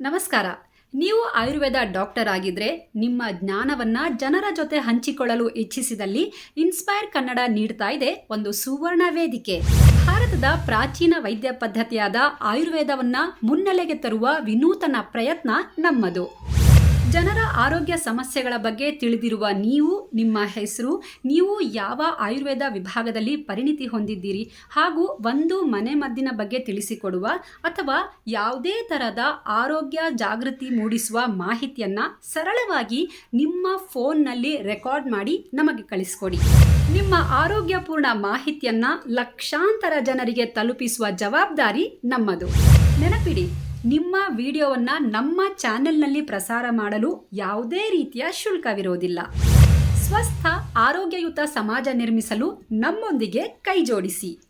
ನಮಸ್ಕಾರ. ನೀವು ಆಯುರ್ವೇದ ಡಾಕ್ಟರ್ ಆಗಿದ್ರೆ ನಿಮ್ಮ ಜ್ಞಾನವನ್ನ ಜನರ ಜೊತೆ ಹಂಚಿಕೊಳ್ಳಲು ಇಚ್ಛಿಸಿದಲ್ಲಿ ಇನ್ಸ್ಪೈರ್ ಕನ್ನಡ ನೀಡ್ತಾ ಇದೆ ಒಂದು ಸುವರ್ಣ ವೇದಿಕೆ. ಭಾರತದ ಪ್ರಾಚೀನ ವೈದ್ಯ ಪದ್ಧತಿಯಾದ ಆಯುರ್ವೇದವನ್ನ ಮುನ್ನೆಲೆಗೆ ತರುವ ವಿನೂತನ ಪ್ರಯತ್ನ ನಮ್ಮದು. ಜನರ ಆರೋಗ್ಯ ಸಮಸ್ಯೆಗಳ ಬಗ್ಗೆ ತಿಳಿದಿರುವ ನೀವು, ನಿಮ್ಮ ಹೆಸರು, ನೀವು ಯಾವ ಆಯುರ್ವೇದ ವಿಭಾಗದಲ್ಲಿ ಪರಿಣಿತಿ ಹೊಂದಿದ್ದೀರಿ ಹಾಗೂ ಒಂದು ಮನೆಮದ್ದಿನ ಬಗ್ಗೆ ತಿಳಿಸಿಕೊಡುವ ಅಥವಾ ಯಾವುದೇ ಥರದ ಆರೋಗ್ಯ ಜಾಗೃತಿ ಮೂಡಿಸುವ ಮಾಹಿತಿಯನ್ನು ಸರಳವಾಗಿ ನಿಮ್ಮ ಫೋನ್ನಲ್ಲಿ ರೆಕಾರ್ಡ್ ಮಾಡಿ ನಮಗೆ ಕಳಿಸ್ಕೊಡಿ. ನಿಮ್ಮ ಆರೋಗ್ಯಪೂರ್ಣ ಮಾಹಿತಿಯನ್ನು ಲಕ್ಷಾಂತರ ಜನರಿಗೆ ತಲುಪಿಸುವ ಜವಾಬ್ದಾರಿ ನಮ್ಮದು. ನೆನಪಿಡಿ ನಿಮ್ಮ ವಿಡಿಯೋವನ್ನು ನಮ್ಮ ಚಾನೆಲ್ನಲ್ಲಿ ಪ್ರಸಾರ ಮಾಡಲು ಯಾವುದೇ ರೀತಿಯ ಶುಲ್ಕವಿರೋದಿಲ್ಲ. ಸ್ವಸ್ಥ, ಆರೋಗ್ಯಯುತ ಸಮಾಜ ನಿರ್ಮಿಸಲು ನಮ್ಮೊಂದಿಗೆ ಕೈಜೋಡಿಸಿ.